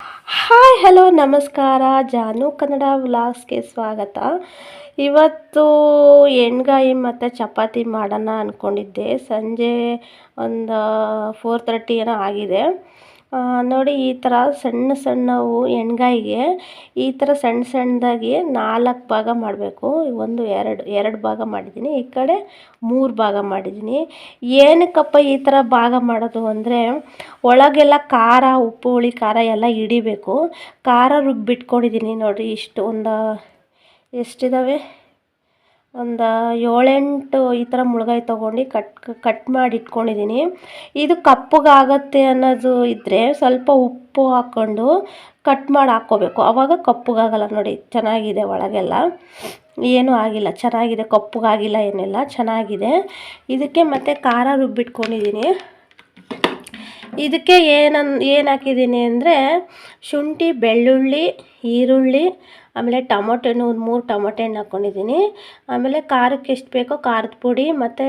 Hi, hello, ನಮಸ್ಕಾರ. ಜಾನು ಕನ್ನಡ ವ್ಲಾಗ್ಸ್ಗೆ ಸ್ವಾಗತ. ಇವತ್ತು ಎಣ್ಗಾಯಿ ಮತ್ತು ಚಪಾತಿ ಮಾಡೋಣ ಅಂದ್ಕೊಂಡಿದ್ದೆ ಸಂಜೆ ಒಂದು ಫೋರ್ ತರ್ಟಿ ಏನೋ ಆಗಿದೆ. ನೋಡಿ ಈ ಥರ ಸಣ್ಣ ಸಣ್ಣವು ಎಣ್ಗಾಯಿಗೆ ಈ ಥರ ಸಣ್ಣ ಸಣ್ಣದಾಗಿ ನಾಲ್ಕು ಭಾಗ ಮಾಡಬೇಕು. ಒಂದು, ಎರಡು ಎರಡು ಭಾಗ ಮಾಡಿದ್ದೀನಿ. ಈ ಕಡೆ ಮೂರು ಭಾಗ ಮಾಡಿದ್ದೀನಿ. ಏನಕ್ಕಪ್ಪ ಈ ಥರ ಭಾಗ ಮಾಡೋದು ಅಂದರೆ ಒಳಗೆಲ್ಲ ಖಾರ, ಉಪ್ಪು, ಹುಳಿ, ಖಾರ ಎಲ್ಲ ಹಿಡಿಬೇಕು. ಖಾರ ರುಬ್ಬಿಟ್ಕೊಂಡಿದ್ದೀನಿ ನೋಡಿರಿ ಇಷ್ಟು, ಒಂದು ಎಷ್ಟಿದ್ದಾವೆ ಒಂದು ಏಳೆಂಟು ಈ ಥರ ಮುಳುಗಾಯಿ ತೊಗೊಂಡು ಕಟ್ ಕಟ್ ಮಾಡಿ ಇಟ್ಕೊಂಡಿದ್ದೀನಿ ಇದು ಕಪ್ಪಗಾಗತ್ತೆ ಅನ್ನೋದು ಇದ್ದರೆ ಸ್ವಲ್ಪ ಉಪ್ಪು ಹಾಕ್ಕೊಂಡು ಕಟ್ ಮಾಡಿ ಹಾಕ್ಕೋಬೇಕು. ಆವಾಗ ಕಪ್ಪಗಾಗಲ್ಲ ನೋಡಿ, ಚೆನ್ನಾಗಿದೆ ಒಳಗೆಲ್ಲ. ಏನೂ ಆಗಿಲ್ಲ, ಚೆನ್ನಾಗಿದೆ ಕಪ್ಪುಗಾಗಿಲ್ಲ ಏನಿಲ್ಲ, ಚೆನ್ನಾಗಿದೆ. ಇದಕ್ಕೆ ಮತ್ತು ಖಾರ ರುಬ್ಬಿಟ್ಕೊಂಡಿದ್ದೀನಿ ಇದಕ್ಕೆ ಏನನ್ ಏನು ಹಾಕಿದ್ದೀನಿ ಅಂದರೆ ಶುಂಠಿ, ಬೆಳ್ಳುಳ್ಳಿ, ಈರುಳ್ಳಿ ಆಮೇಲೆ ಟೊಮೊಟೊ ಒಂದು ಮೂರು ಟೊಮೊಟೊ ಹಣ್ಣು ಹಾಕ್ಕೊಂಡಿದ್ದೀನಿ ಆಮೇಲೆ ಖಾರಕ್ಕೆ ಎಷ್ಟು ಬೇಕೋ ಖಾರದ ಪುಡಿ ಮತ್ತು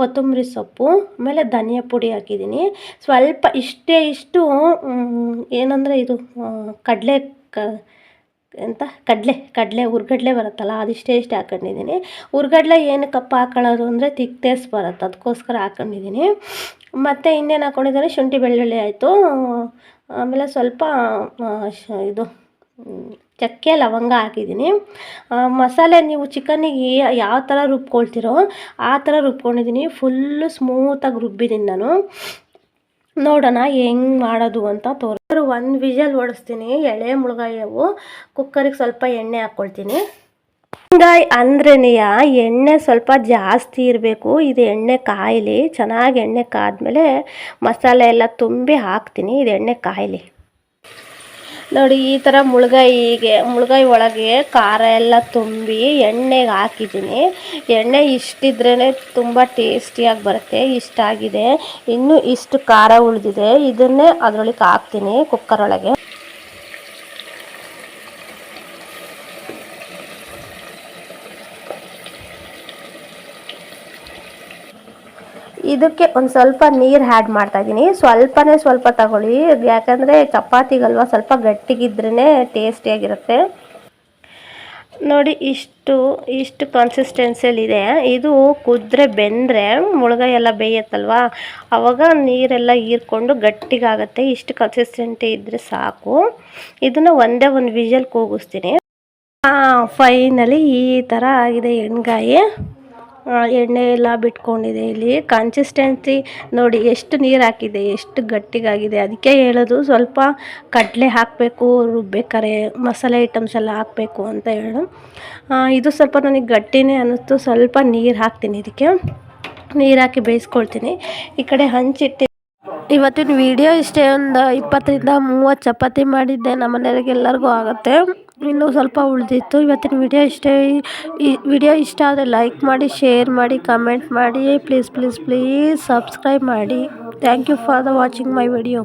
ಕೊತ್ತಂಬರಿ ಸೊಪ್ಪು, ಆಮೇಲೆ ಧನಿಯಾ ಪುಡಿ ಹಾಕಿದ್ದೀನಿ. ಸ್ವಲ್ಪ ಇಷ್ಟೇ ಇಷ್ಟು ಏನಂದರೆ ಇದು ಕಡಲೆ ಕ, ಎಂತ, ಕಡಲೆ ಕಡಲೆ ಹುರ್ಗಡ್ಲೆ ಬರುತ್ತಲ್ಲ ಅದಿಷ್ಟೇ ಇಷ್ಟೇ ಹಾಕೊಂಡಿದ್ದೀನಿ. ಹುರ್ಗಡ್ಲೆ ಏನಕ್ಕಪ್ಪ ಹಾಕೊಳ್ಳೋದು ಅಂದರೆ ತಿಕ್ ಟೇಸ್ಟ್ ಬರುತ್ತೆ, ಅದಕ್ಕೋಸ್ಕರ ಹಾಕೊಂಡಿದ್ದೀನಿ. ಮತ್ತು ಇನ್ನೇನು ಹಾಕ್ಕೊಂಡಿದ್ದೀನಿ ಶುಂಠಿ ಬೆಳ್ಳುಳ್ಳಿ ಆಯಿತು. ಆಮೇಲೆ ಸ್ವಲ್ಪ ಇದು ಚಕ್ಕೆ, ಲವಂಗ ಹಾಕಿದ್ದೀನಿ. ಮಸಾಲೆ ನೀವು ಚಿಕನ್ನಿಗೆ ಯಾವ ಥರ ರುಬ್ಕೊಳ್ತೀರೋ ಆ ಥರ ರುಬ್ಕೊಂಡಿದ್ದೀನಿ. ಫುಲ್ಲು ಸ್ಮೂತಾಗಿ ರುಬ್ಬಿದ್ದೀನಿ ನಾನು. ನೋಡೋಣ ಹೆಂಗೆ ಮಾಡೋದು ಅಂತ ತೋರಿಸ್ರು ಒಂದು ವಿಜಲ್ ಹೊಡಿಸ್ತೀನಿ ಎಳೆ ಮುಳುಗಾಯವು ಕುಕ್ಕರಿಗೆ ಸ್ವಲ್ಪ ಎಣ್ಣೆ ಹಾಕ್ಕೊಳ್ತೀನಿ. ಮುಳುಗಾಯಿ ಅಂದ್ರೆನೆಯ ಎಣ್ಣೆ ಸ್ವಲ್ಪ ಜಾಸ್ತಿ ಇರಬೇಕು. ಇದು ಎಣ್ಣೆ ಕಾಯಲಿ. ಚೆನ್ನಾಗಿ ಎಣ್ಣೆ ಕಾದ್ಮೇಲೆ ಮಸಾಲೆ ಎಲ್ಲ ತುಂಬಿ ಹಾಕ್ತೀನಿ. ಇದು ಎಣ್ಣೆ ಕಾಯಲಿ. ನೋಡಿ, ಈ ಥರ ಮುಳುಗಾಯಿಗೆ, ಮುಳುಗಾಯಿ ಒಳಗೆ ಖಾರ ಎಲ್ಲ ತುಂಬಿ ಎಣ್ಣೆಗೆ ಹಾಕಿದ್ದೀನಿ. ಎಣ್ಣೆ ಇಷ್ಟಿದ್ರೇ ತುಂಬ ಟೇಸ್ಟಿಯಾಗಿ ಬರುತ್ತೆ ಇಷ್ಟಾಗಿದೆ ಇನ್ನೂ ಇಷ್ಟು ಖಾರ ಉಳಿದಿದೆ, ಇದನ್ನೇ ಅದರೊಳಗೆ ಹಾಕ್ತೀನಿ ಕುಕ್ಕರ್ ಇದಕ್ಕೆ ಒಂದು ಸ್ವಲ್ಪ ನೀರು ಹ್ಯಾಡ್ ಮಾಡ್ತಾ ಇದ್ದೀನಿ ಸ್ವಲ್ಪನೇ ಸ್ವಲ್ಪ ತಗೊಳ್ಳಿ. ಯಾಕಂದರೆ ಚಪಾತಿಗಲ್ವ ಸ್ವಲ್ಪ ಗಟ್ಟಿಗಿದ್ರೇ ಟೇಸ್ಟಿಯಾಗಿರುತ್ತೆ ನೋಡಿ, ಇಷ್ಟು ಇಷ್ಟು ಕನ್ಸಿಸ್ಟೆನ್ಸಿಯಲ್ಲಿದೆ ಇದು. ಕುದ್ರೆ ಬೆಂದರೆ ಮುಳುಗಾಯಿ ಎಲ್ಲ ಬೇಯತ್ತಲ್ವ? ಆವಾಗ ನೀರೆಲ್ಲ ಹೀರ್ಕೊಂಡು ಗಟ್ಟಿಗಾಗತ್ತೆ. ಇಷ್ಟು ಕನ್ಸಿಸ್ಟೆಂಟಿ ಇದ್ದರೆ ಸಾಕು. ಇದನ್ನು ಒಂದೇ ಒಂದು ವಿಜಲ್ ಕೂಗಿಸ್ತೀನಿ. ಫೈನಲಿ ಈ ಥರ ಆಗಿದೆ ಎಣ್ಗಾಯಿ ಎಣ್ಣೆ ಎಲ್ಲ ಬಿಟ್ಕೊಂಡಿದೆ ಇಲ್ಲಿ. ಕನ್ಸಿಸ್ಟೆನ್ಸಿ ನೋಡಿ ಎಷ್ಟು ನೀರು ಹಾಕಿದೆ, ಎಷ್ಟು ಗಟ್ಟಿಗಾಗಿದೆ. ಅದಕ್ಕೆ ಹೇಳೋದು ಸ್ವಲ್ಪ ಕಡಲೆ ಹಾಕಬೇಕು ರುಬ್ಬೇಕಾರೆ ಮಸಾಲೆ ಐಟಮ್ಸ್ ಎಲ್ಲ ಹಾಕಬೇಕು ಅಂತ ಹೇಳು. ಇದು ಸ್ವಲ್ಪ ನನಗೆ ಗಟ್ಟಿನೇ ಅನ್ನಿಸ್ತು. ಸ್ವಲ್ಪ ನೀರು ಹಾಕ್ತೀನಿ ಇದಕ್ಕೆ. ನೀರು ಹಾಕಿ ಬೇಯಿಸ್ಕೊಳ್ತೀನಿ. ಈ ಕಡೆ ಹಂಚಿಟ್ಟು ಇವತ್ತಿನ ವಿಡಿಯೋ ಇಷ್ಟೇ. ಒಂದು ಇಪ್ಪತ್ತರಿಂದ ಮೂವತ್ತು ಚಪಾತಿ ಮಾಡಿದ್ದೆ. ನಮ್ಮ ಮನೆಯವ್ರಿಗೆ ಎಲ್ಲರಿಗೂ ಆಗುತ್ತೆ. ಇನ್ನೂ ಸ್ವಲ್ಪ ಉಳಿದಿತ್ತು. ಇವತ್ತಿನ ವಿಡಿಯೋ ಇಷ್ಟ ಈ ವಿಡಿಯೋ ಇಷ್ಟ ಆದರೆ ಲೈಕ್ ಮಾಡಿ ಶೇರ್ ಮಾಡಿ ಕಮೆಂಟ್ ಮಾಡಿ. ಪ್ಲೀಸ್ ಪ್ಲೀಸ್ ಪ್ಲೀಸ್ ಸಬ್ಸ್ಕ್ರೈಬ್ ಮಾಡಿ. Thank you for the watching my video